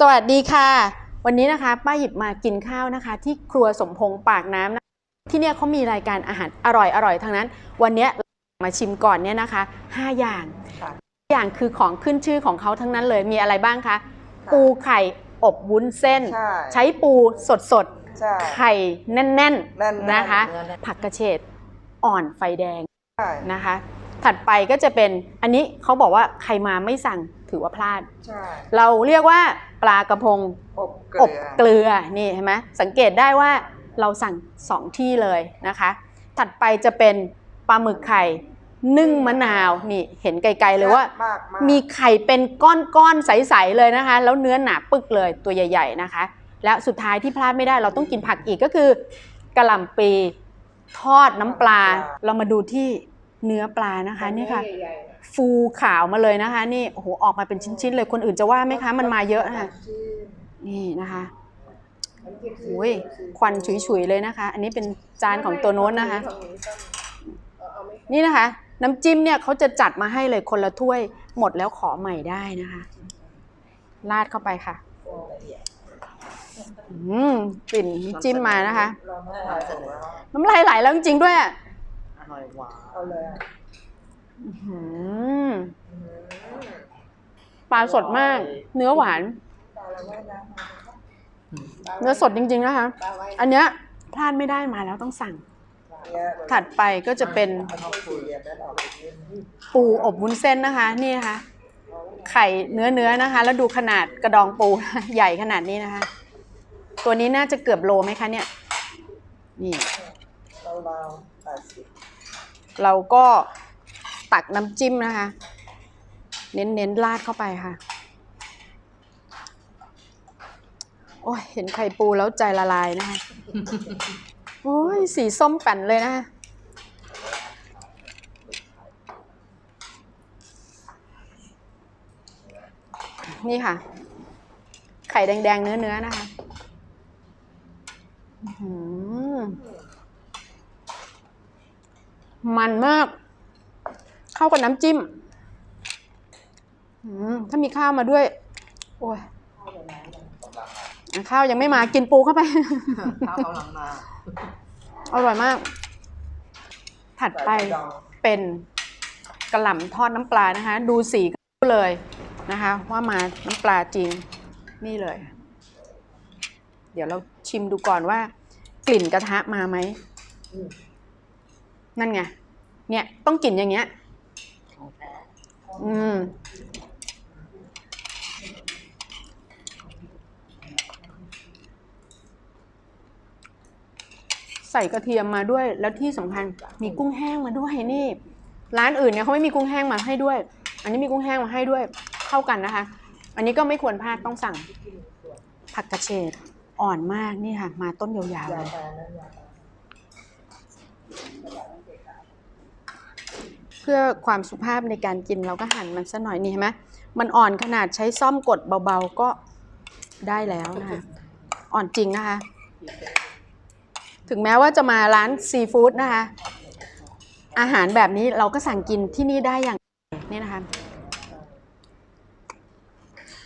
สวัสดีค่ะ วันนี้นะคะป้าหยิบมากินข้าวนะคะ ที่ครัวสมพงษ์ปากน้ำนะที่เนี่ยเขามีรายการอาหารอร่อยอร่อยทั้งนั้น วันเนี้ยมาชิมก่อนเนี่ยนะคะ 5 อย่างค่ะ อย่างคือของขึ้นชื่อของเขาทั้งนั้นเลยมีอะไรบ้างคะปูไข่อบวุ้นเส้น ใช่ใช้ปูสดสดใช่ๆไข่แน่นแน่นๆๆนะคะเนื้อแน่นผักกระเฉดอ่อนไฟแดงใช่นะคะ ถัดไปก็จะเป็นอันนี้เขาบอกว่าใครมาไม่สั่งถือว่าพลาด ใช่เราเรียกว่า ปลากระพงอบเกอลืบอเกลือนี่เห็นไหมสังเกตได้ว่าเราสั่งสองที่เลยนะคะ ถัดไปจะเป็นปลาหมึกไข่นึ่งมะนาวนี่เห็นไกลๆเลยว่ามากมากมีไข่เป็นก้อนๆใสๆเลยนะคะ แล้วเนื้อหนาปึกเลยตัวใหญ่ ๆนะคะ แล้วสุดท้ายที่พลาดไม่ได้เราต้องกินผักอีกก็คือกะหล่ำปีทอดน้ำปลาเรามาดูที่เนื้อปลานะคะนี่ค่ะใหญ่ ฟูขาวมาเลยนะคะ นี่โอ้โหออกมาเป็นชิ้นๆเลยคนอื่นจะว่าไหมคะ มันมาเยอะนะคะนี่นะคะโอ้ยควันฉุยๆเลยนะคะ อันนี้เป็นจานของตัวโน้นนะคะ นี่นะคะ น้ำจิ้มเนี่ยเขาจะจัดมาให้เลยคนละถ้วยหมดแล้วขอใหม่ได้นะคะราดเข้าไปค่ะอืมกลิ่นจิ้มมานะคะ น้ำลายไหลแล้วจริงๆด้วยอะอร่อยหวาน ปลาสดมาก เนื้อหวานปลาละว่ายน้ำมาเนื้อสดจริง ๆ นะคะปลาว่ายอันเนี้ยพลาดไม่ได้มาแล้วต้องสั่งเนี่ยถัดไปก็จะเป็นเอาคุยกันแล้วเอาไปกินปูอบวุ้นเส้นนะคะ นี่นะคะ ไข่เนื้อเนื้อๆนะคะ แล้วดูขนาดกระดองปู ใหญ่ขนาดนี้นะคะ ตัวนี้น่าจะเกือบโลไหมคะเนี่ย นี่เราเราแปดสิบเราก็ ตักน้ำจิ้มนะคะ เน้นๆราดเข้าไปค่ะ โอ้ยเห็นไข่ปูแล้วใจละลายนะคะโอ้ยสีส้มแป่นเลยนะคะนี่ค่ะ ไข่แดงๆเนื้อๆนะคะมันมาก เข้ากับน้ำจิ้มอืมถ้ามีข้าวมาด้วย โอ้ยอะข้าวยังไม่มากินปูเข้าไป ข้าวกำลังมา อร่อยมาก ถัดไปเป็นกระหล่ำทอดน้ำปลานะคะ ดูสีก็รู้เลยนะคะ ว่ามาน้ำปลาจริงนี่เลย เดี๋ยวเราชิมดูก่อนว่า กลิ่นกระทะมาไหมอืมนั่นไงเนี่ยต้องกลิ่นอย่างเงี้ยของแท้ อืมใส่กระเทียมมาด้วยแล้วที่สำคัญมีกุ้งแห้งมาด้วยนี่ ร้านอื่นเนี่ยเขาไม่มีกุ้งแห้งมาให้ด้วย อันนี้มีกุ้งแห้งมาให้ด้วยเข้ากันนะคะ อันนี้ก็ไม่ควรพลาดต้องสั่งผักกระเฉดอ่อนมากนี่ค่ะ มาต้นยาวๆเลย แปลนะยาแปล เพื่อความสุภาพในการกินเราก็หั่นมันซะหน่อยนี่เห็นไหมมันอ่อนขนาดใช้ซ่อมกดเบาๆก็ได้แล้วนะคะอ่อนจริงนะคะ ถึงแม้ว่าจะมาร้านซีฟู้ดนะคะ อาหารแบบนี้เราก็สั่งกินที่นี่ได้อย่างนี่นะคะ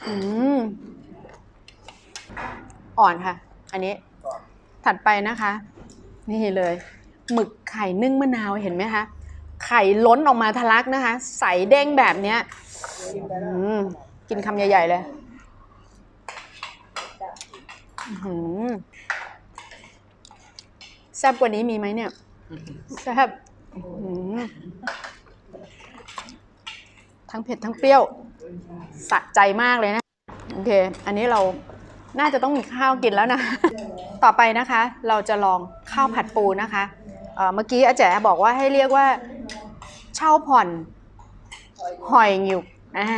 อืมอ่อนค่ะ อันนี้ก่อนถัดไปนะคะ นี่เลยหมึกไข่นึ่งมะนาวเห็นไหมคะ ไข่ล้นออกมาทะลักนะคะ ใสเด้งแบบเนี้ยกินคำใหญ่ ๆ เลยแซ่บกว่านี้มีไหมเนี่ยแซ่บทั้งเผ็ดทั้งเปรี้ยว สะใจมากเลยนะ โอเค อันนี้เราน่าจะต้องมีข้าวกินแล้วนะ ต่อไปนะคะ เราจะลองข้าวผัดปูนะคะเเมื่อกี้อาแจ๋บอกว่าให้เรียกว่า เช่าผ่อนหอยหยุกอ่า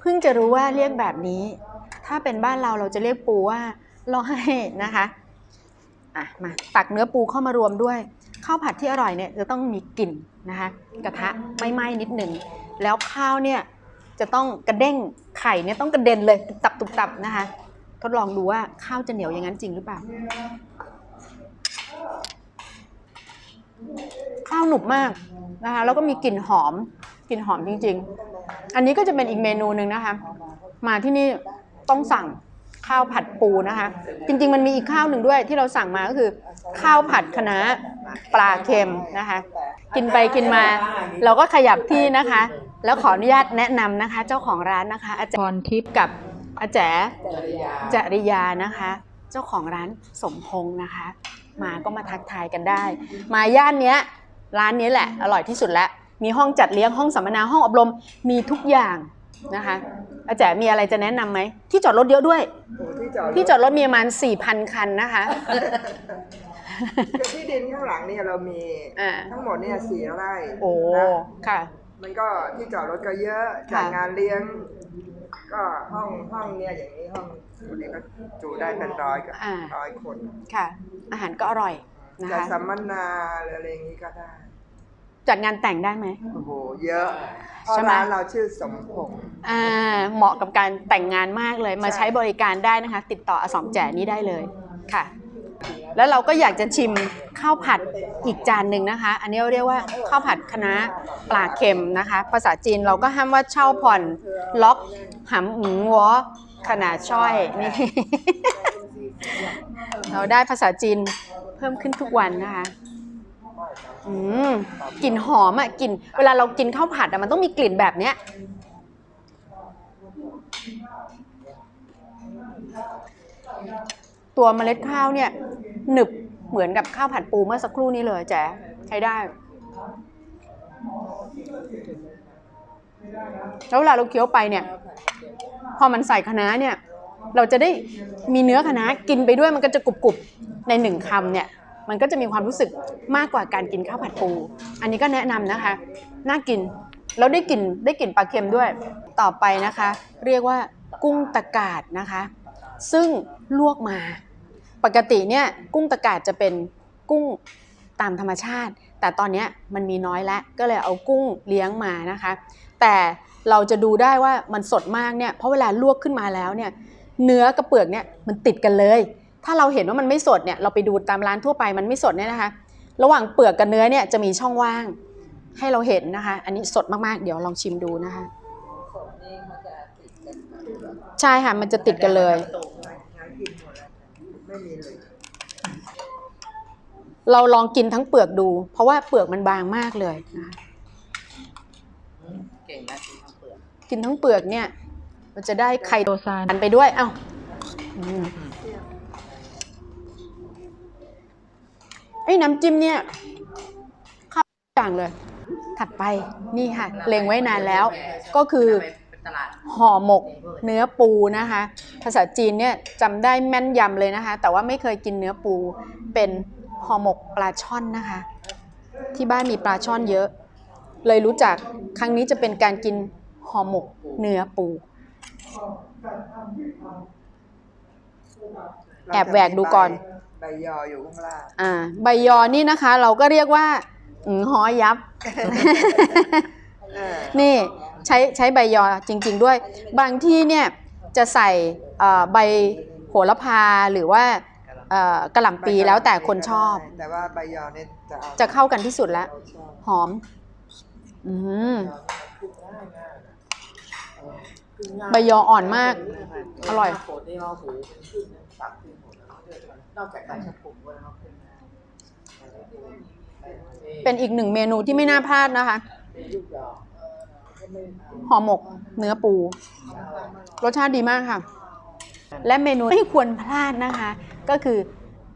เพิ่งจะรู้ว่าเรียกแบบนี้ ถ้าเป็นบ้านเราเราจะเรียกปูว่าลอยนะคะอะมาตักเนื้อปูเข้ามารวมด้วยข้าวผัดที่อร่อยเนี่ยจะต้องมีกลิ่นนะคะกระทะไม่ไหม้นิดหนึ่งแล้วข้าวเนี่ยจะต้องกระเด้งไข่เนี่ยต้องกระเด็นเลยตุบตับตุบตับนะคะทดลองดูว่าข้าวจะเหนียวอย่างนั้นจริงหรือเปล่า ข้าวหนุบมาก นะคะ แล้วก็มีกลิ่นหอม กลิ่นหอมจริง ๆ อันนี้ก็จะเป็นอีกเมนูหนึ่งนะคะ มาที่นี่ต้องสั่งข้าวผัดปูนะคะ จริง ๆ มันมีอีกข้าวหนึ่งด้วยที่เราสั่งมาก็คือ ข้าวผัดคะน้าปลาเค็มนะคะ กินไปกินมา เราก็ขยับที่นะคะ แล้วขออนุญาตแนะนำนะคะ เจ้าของร้านนะคะ อาจารย์ทิพย์กับอาแจจริยานะคะ เจ้าของร้านสมพงษ์นะคะ มาก็มาทักทายกันได้ มาย่านเนี้ย ร้านนี้แหละ อร่อยที่สุดแล้ว มีห้องจัดเลี้ยงห้องสัมมนาห้องอบรมมีทุกอย่างนะคะอาจารย์มีอะไรจะแนะนำไหม ที่จอดรถเยอะด้วยโอ้ที่จอดที่จอดรถมีประมาณ4,000 คันนะคะคือที่ดินข้างหลังเนี่ยเรามีอ่าทั้งหมดเนี่ยสี่ไร่โอ้นะค่ะ มันก็ที่จอดรถก็เยอะจัดงานเลี้ยง ก็ห้องห้องเนี่ยอย่างนี้ห้องคนนี้ก็จูได้เป็นร้อยกับอ่าร้อยคนค่ะ อาหารก็อร่อย นะจะคะสัมมนาหรืออะไรอย่างนี้ก็ได้ จัดงานแต่งได้ไหม โอ้โห เยอะเพราะใช่ไหม ร้านเราชื่อสมพงษ์อ่าเหมาะกับการแต่งงานมากเลยมาใช่ใช้บริการได้นะคะ ติดต่ออสอมแจนี้ได้เลยค่ะ แล้วเราก็อยากจะชิมข้าวผัดอีกจานหนึ่งนะคะ อันนี้เราเรียกว่าข้าวผัดคะน้าปลาเค็มนะคะ ภาษาจีนเราก็ห้ามว่าเช่าผ่อนล็อกหำหงวอขนาดช่อยนี่ เราได้ภาษาจีนเพิ่มขึ้นทุกวันนะคะอืมกลิ่นหอมอะกลิ่น เวลาเรากินข้าวผัดอะมันต้องมีกลิ่นแบบเนี้ยตัวเมล็ดข้าวเนี่ย หนึบเหมือนกับข้าวผัดปูเมื่อสักครู่นี้เลยแจ๊ใช้ได้ แล้วเวลาเราเคี้ยวไปเนี่ย พอมันใส่คะน้าเนี่ย เราจะได้มีเนื้อคะน้ากินไปด้วยมันก็จะกรุบๆ ในหนึ่งคำเนี่ยมันก็จะมีความรู้สึกมากกว่าการกินข้าวผัดปู อันนี้ก็แนะนำนะคะ น่ากิน แล้วได้กลิ่นได้กลิ่นปลาเค็มด้วย ต่อไปนะคะ เรียกว่ากุ้งตะกาดนะคะ ซึ่งลวกมา ปกติเนี่ยกุ้งตะกาดจะเป็นกุ้งตามธรรมชาติ แต่ตอนนี้มันมีน้อยแล้ว ก็เลยเอากุ้งเลี้ยงมานะคะ แต่เราจะดูได้ว่ามันสดมากเนี่ย เพราะเวลาลวกขึ้นมาแล้วเนี่ย เนื้อกับเปลือกเนี่ยมันติดกันเลย ถ้าเราเห็นว่ามันไม่สดเนี่ยเราไปดูตามร้านทั่วไปมันไม่สดเนี่ยนะคะ ระหว่างเปลือกกับเนื้อเนี่ยจะมีช่องว่างให้เราเห็นนะคะ อันนี้สดมากๆ เดี๋ยวลองชิมดูนะคะ ใช่ค่ะ มันจะติดกันเลยงานกินหมดแล้วไม่มีเลยเราลองกินทั้งเปลือกดู เพราะว่าเปลือกมันบางมากเลยนะคะเก่งนะกินทั้งเปลือก กินทั้งเปลือกเนี่ย มันจะได้ไคโตซานไปด้วย เอ้าอืม ไอ้น้ำจิ้มเนี่ยเข้าทุกอย่างเลย ถัดไปนี่ค่ะเล็งไว้นานแล้ว ก็คือห่อหมกเนื้อปูนะคะ ภาษาจีนเนี่ยจำได้แม่นยำเลยนะคะ แต่ว่าไม่เคยกินเนื้อปูเป็นห่อหมกปลาช่อนนะคะ ที่บ้านมีปลาช่อนเยอะ เลยรู้จักครั้งนี้จะเป็นการกินห่อหมกเนื้อปู แอบแหวกดูก่อน ใบยออยู่ข้างล่างอ่าใบยอนี่นะคะ เราก็เรียกว่าอืมหอยับ เออนี่ใช้ใช้ใบยอจริง ๆ ด้วย บางที่เนี่ยจะใส่เอ่อใบโหระพาหรือว่าเอ่อกระหล่ำปีแล้วแต่คนชอบ แต่ว่าใบยอเนี่ยจะเอาจะเข้ากันที่สุดแล้วเราชอบหอม อืมใบยออ่อนมาก อร่อยโขดนี่เราหูเป็นขึ้นนะปากขึ้นหมดแล้ว นอกจากการชักผมด้วยนะครับเป็นอีกหนึ่งเมนูที่ไม่น่าพลาดนะคะห่อหมกเนื้อปู รสชาติดีมากค่ะ และเมนูไม่ควรพลาดนะคะ ก็คือ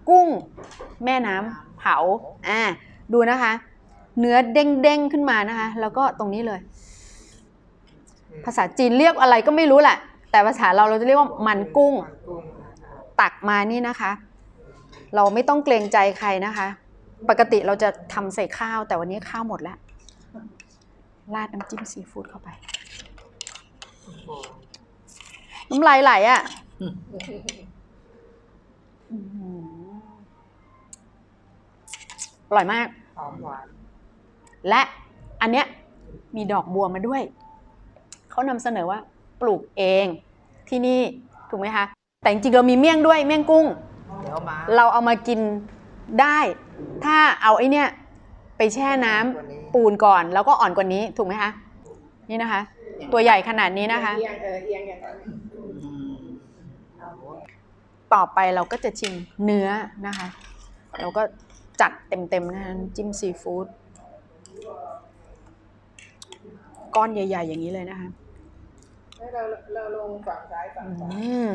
กุ้งแม่น้ำเผาอ่าดูนะคะ เนื้อเด้งๆขึ้นมานะคะ แล้วก็ตรงนี้เลย ภาษาจีนเรียกอะไรก็ไม่รู้แหละ แต่ภาษาเราเราจะเรียกว่ามันกุ้งมันกุ้งตักมานี่นะคะ เราไม่ต้องเกรงใจใครนะคะ ปกติเราจะทำใส่ข้าว แต่วันนี้ข้าวหมดแล้วราดน้ำจิ้มซีฟู้ดเข้าไป น้ำลายไหลอะอื้อหืออร่อยมากหอมหวาน และอันเนี้ยมีดอกบัวมาด้วย เขานำเสนอว่าปลูกเองที่นี่ ถูกไหมคะ แต่จริงๆเรามีเมี่ยงด้วยเมี่ยงกุ้ง เดี๋ยวมาเราเอามากินได้ ถ้าเอาไอ้เนี่ยไปแช่น้ำปูนก่อน แล้วก็อ่อนกว่านี้ถูกไหมคะนี่นะคะ ตัวใหญ่ขนาดนี้นะคะ เอียงเออเอียงอย่างนั้นอืมต่อไปเราก็จะชิมเนื้อนะคะ เราก็จัดเต็มๆนะคะน้ำจิ้มซีฟู้ดก้อนใหญ่ ๆ อย่างนี้เลยนะคะ ให้เราเราลงฝั่งซ้ายฝั่งขวาอืม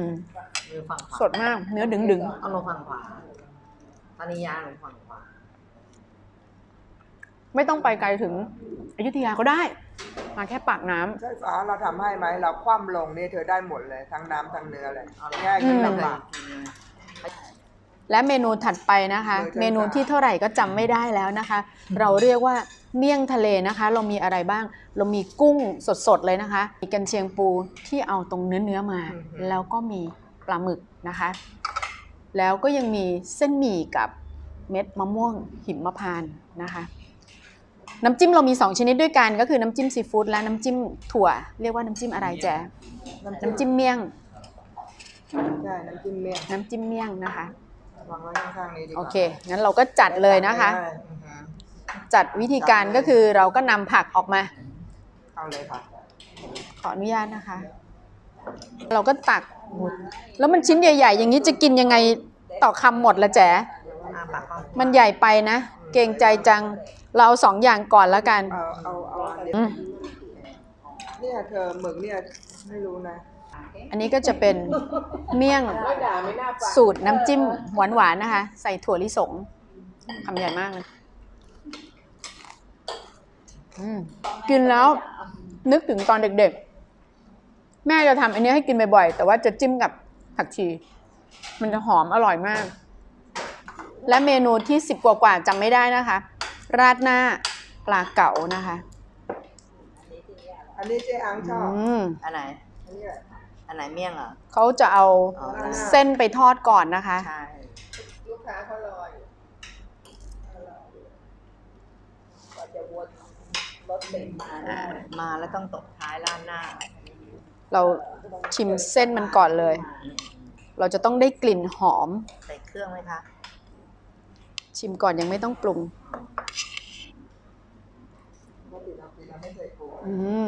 มือฝั่งขวาสดมาก เนื้อดึงเอาลงฝั่งขวาตอนนี้ยาลงฝั่งขวาๆไม่ต้องไปไกลถึงอยุธยาก็ได้ มาแค่ปากน้ำ ใช่ฟ้าเราทำให้ไหมเราคว่ำลงนี่เธอได้หมดเลยทั้งน้ำทั้งเนื้อเลยเอาเลยแค่อืขึ้นมลำบาก และเมนูถัดไปนะคะโดยเชิญเมนูที่เท่าไหร่ก็จำไม่ได้แล้วนะคะ เราเรียกว่า เมี่ยงทะเลนะคะ เรามีอะไรบ้าง เรามีกุ้งสดๆเลยนะคะ มีกันเชียงปูที่เอาตรงเนื้อๆมา แล้วก็มีปลาหมึกนะคะ แล้วก็ยังมีเส้นหมี่กับเม็ดมะม่วงหิมพานต์นะคะ น้ำจิ้มเรามี 2 ชนิดด้วยกัน ก็คือน้ำจิ้มซีฟู้ดและน้ำจิ้มถั่ว เรียกว่าน้ำจิ้มอะไรแจ๊น้ำจิ้มเมี่ยงใช่น้ำจิ้มเมี่ยงน้ำจิ้มเมี่ยงนะคะวางไว้ข้างๆนี้ดีกว่าโอเคงั้นเราก็จัดเลยนะคะได้อือฮึ จัดวิธีการก็คือเราก็นำผักออกมา เอาเลยค่ะ ขออนุญาตนะคะ เราก็ตัก แล้วมันชิ้นใหญ่ ๆ อย่างนี้จะกินยังไงต่อคำหมดละแจ๋อ่าปากข้างขวามันใหญ่ไปนะ เกรงใจจัง เราเอาสองอย่างก่อนแล้วกัน เอาเอาเอาอันนี้อืมเนี่ยเธอหมึกเนี่ยไม่รู้นะอันนี้ก็จะเป็นเมี่ยงสูตรน้ำจิ้มหวานๆนะคะ ใส่ถั่วลิสงคำใหญ่มากเลย อืมกินแล้ว นึกถึงตอนเด็กๆ แม่จะทำอันนี้ให้กินบ่อยๆ แต่ว่าจะจิ้มกับผักชี มันจะหอมอร่อยมาก และเมนูที่สิบกว่าๆจำไม่ได้นะคะ ราดหน้าปลาเก๋านะคะ อันนี้เจ๊อังชอบอืมอันไหน อันนี้แหละอันไหนเมี่ยงเหรอ เขาจะเอาอ๋อได้เส้นไปทอดก่อนนะคะ ใช่ ลูกค้าเขารออยู่ ก็จะวน รถติดมาอ่ามาแล้วต้องตบท้ายร้านหน้า เราชิมเส้นมันก่อนเลย เราจะต้องได้กลิ่นหอม ใส่เครื่องไหมคะ ชิมก่อนยังไม่ต้องปรุงปกติเรากินเราไม่ใส่ปูอืม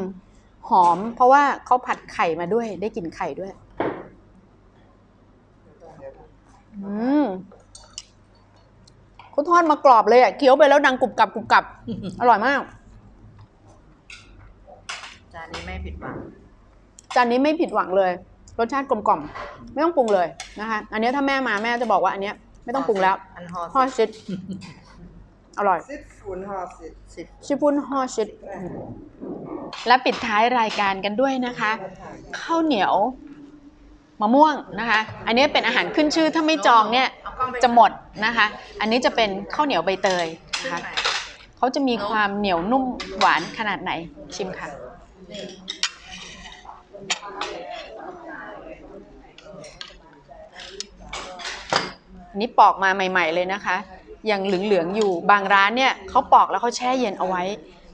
หอม เพราะว่าเขาผัดไข่มาด้วย ได้กลิ่นไข่ด้วยเดี๋ยวนะอืมเขาทอดมากรอบเลยอะ เคี้ยวไปแล้วดังกรุบกรับกรุบกรับ อร่อยมาก จานนี้ไม่ผิดหวัง จานนี้ไม่ผิดหวังเลย รสชาติกลมกล่อม ไม่ต้องปรุงเลยนะคะ อันนี้ถ้าแม่มาแม่จะบอกว่าอันเนี้ยไม่ต้องปรุงแล้วอันฮอห่อชิดอร่อย ซิดฝุ่นห่อสิบสิบชิปุนห่อชิด และปิดท้ายรายการกันด้วยนะคะข้าวเหนียวมะม่วงนะคะ อันนี้เป็นอาหารขึ้นชื่อถ้าไม่จองเนี่ยเอากล้องไปจะหมดนะคะ อันนี้จะเป็นข้าวเหนียวใบเตยนะคะไหนเขาจะมีความเหนียวนุ่มหวานขนาดไหนชิมค่ะ อันนี้ปอกมาใหม่ ๆ เลยนะคะ ยังเหลืองๆอยู่บางร้านเนี่ยเขาปอกแล้วเขาแช่เย็นเอาไว้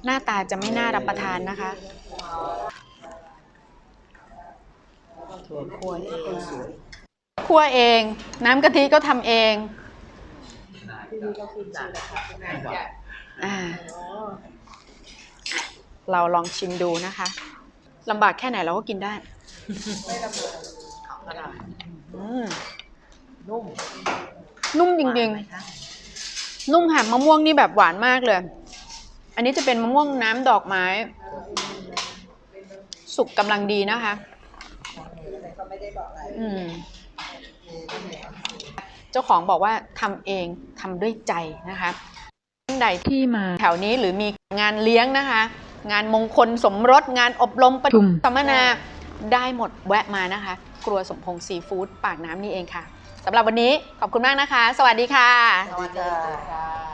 หน้าตาจะไม่น่ารับประทานนะคะถั่วคั่วเองคั่วเอง น้ำกะทิก็ทำเองอ่า เราลองชิมดูนะคะลำบากแค่ไหนเราก็กินได้ของกระดาษอืมนุ่มนุ่มจริงหวานไหมคะๆนุ่มค่ะมะม่วงนี่แบบหวานมากเลย อันนี้จะเป็นมะม่วงน้ำดอกไม้ สุกกำลังดีนะคะแต่ก็ไม่ได้บอกอะไรอืมมีข้าวเหนียวเจ้าของบอกว่าทำเองทำด้วยใจนะคะท่านใดที่มาแถวนี้หรือมีงานเลี้ยงนะคะ งานมงคลสมรส งานอบรมประชุมสัมมนาได้หมดแวะมานะคะ ครัวสมพงษ์ซีฟู้ดปากน้ำนี่เองค่ะสำหรับวันนี้ขอบคุณมากนะคะ สวัสดีค่ะ สวัสดีค่ะ